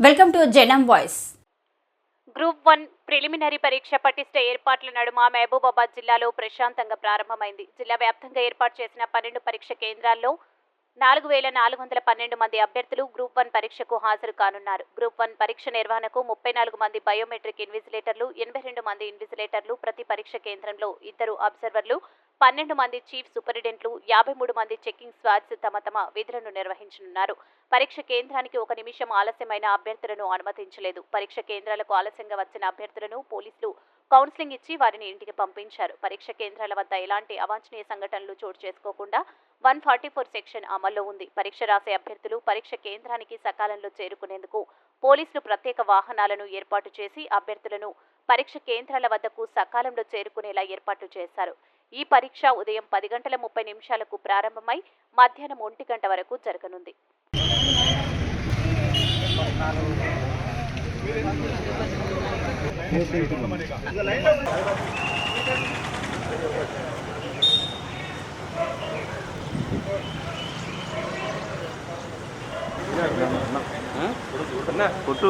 Welcome to Janam voice group one preliminary పరీక్ష పటిష్ట ఏర్పాట్ల నడుమ మహబూబాబాద్ జిల్లాలో ప్రశాంతంగా ప్రారంభమైంది. జిల్లా వ్యాప్తంగా ఏర్పాటు చేసిన పన్నెండు పరీక్ష కేంద్రాల్లో నాలుగు వేల నాలుగు వందల పన్నెండు మంది అభ్యర్థులు గ్రూప్ వన్ పరీక్షకు హాజరు కానున్నారు. గ్రూప్ వన్ పరీక్ష నిర్వహణకు ముప్పై నాలుగు మంది బయోమెట్రిక్ ఇన్విజిలేటర్లు ఎనభై రెండు మంది ఇన్విజిలేటర్లు ప్రతి పరీక్ష కేంద్రంలో ఇద్దరు అబ్జర్వర్లు పన్నెండు మంది చీఫ్ సూపరింటెంట్లు యాభై మూడు మంది చెకింగ్ స్వాడ్స్ తమ తమ విధులను నిర్వహించనున్నారు. పరీక్ష కేంద్రానికి ఒక నిమిషం ఆలస్యమైన అభ్యర్థులను అనుమతించలేదు. పరీక్ష కేంద్రాలకు ఆలస్యంగా వచ్చిన అభ్యర్థులను పోలీసులు కౌన్సిలింగ్ ఇచ్చి వారిని ఇంటికి పంపించారు. పరీక్ష కేంద్రాల వద్ద ఎలాంటి అవాంఛనీయ సంఘటనలు చోటు చేసుకోకుండా వన్ ఫార్టీ ఫోర్ సెక్షన్ అమల్లో ఉంది. పరీక్ష రాసే అభ్యర్థులు పరీక్ష కేంద్రానికి సకాలంలో చేరుకునేందుకు పోలీసులు ప్రత్యేక వాహనాలను ఏర్పాటు చేసి అభ్యర్థులను పరీక్ష కేంద్రాల వద్దకు సకాలంలో చేరుకునేలా ఏర్పాట్లు చేశారు. ఈ పరీక్ష ఉదయం పది గంటల ముప్పై నిమిషాలకు ప్రారంభమై మధ్యాహ్నం ఒంటి గంట వరకు జరగనుంది. కొట్టు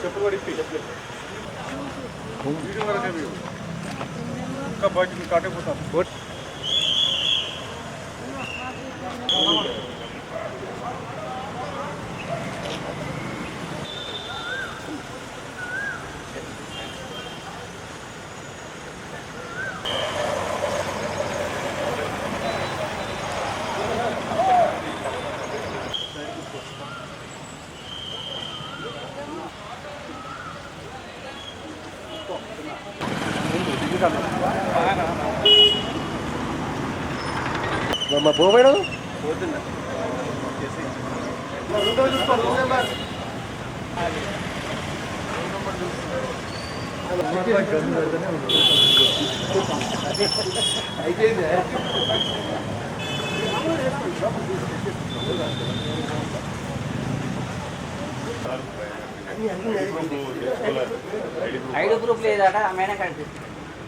చెప్పులు కూడా ఇప్పి వీడియో వరకు ఇవి. ఇంకా మా కాటకపోతాం పోవాడు ఐదు గ్రూప్ లేదట మేడం కనిపిస్తుంది.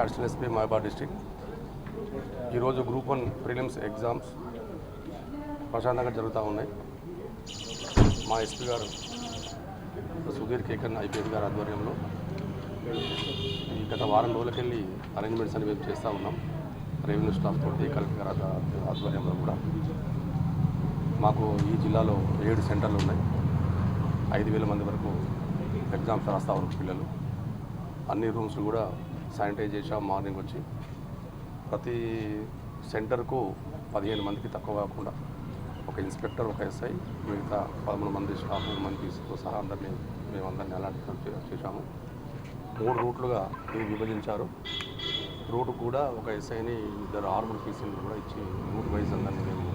అడిషనల్ ఎస్పీ మహబాద్ డిస్టిక్ ఈరోజు గ్రూప్ వన్ ప్రిలిమ్స్ ఎగ్జామ్స్ ప్రశాంతంగా జరుగుతూ ఉన్నాయి. మా ఎస్పీ గారు సుధీర్ కేకన్ ఐపీఎస్ గారి ఆధ్వర్యంలో ఈ గత వారం రోజులకెళ్ళి అరేంజ్మెంట్స్ అని మేము చేస్తూ ఉన్నాం. రెవెన్యూ స్టాఫ్ తోటి కలెక్టర్ గారి ఆధ్వర్యంలో కూడా. మాకు ఈ జిల్లాలో ఏడు సెంటర్లు ఉన్నాయి. ఐదు వేల మంది వరకు ఎగ్జామ్స్ రాస్తా ఉన్నారు పిల్లలు. అన్ని రూమ్స్ కూడా శానిటైజ్ చేసాం మార్నింగ్ వచ్చి. ప్రతి సెంటర్కు పదిహేను మందికి తక్కువ కాకుండా ఒక ఇన్స్పెక్టర్ ఒక ఎస్ఐ మిగతా పదమూడు మంది స్టాఫ్ మందితో సహా అందరినీ మేమందరినీ అలాంటి చేశాము. మూడు రూట్లుగా ఇది విభజించారు. రూట్ కూడా ఒక ఎస్ఐని ఇద్దరు ఆర్మర్ పీసీని కూడా ఇచ్చి రూట్ వైజ్ అందరినీ మేము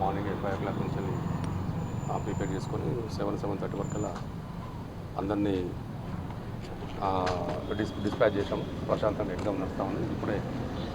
మార్నింగ్ ఫైవ్ ఓ క్లాక్ నుంచి ప్రిపేర్ చేసుకొని సెవెన్ సెవెన్ థర్టీ వరకు అందరినీ డిస్ డిస్పాచ్ చేసాము ప్రశాంతంగా ఎగ్జామ్ నడుస్తూ ఉంది. ఇప్పుడే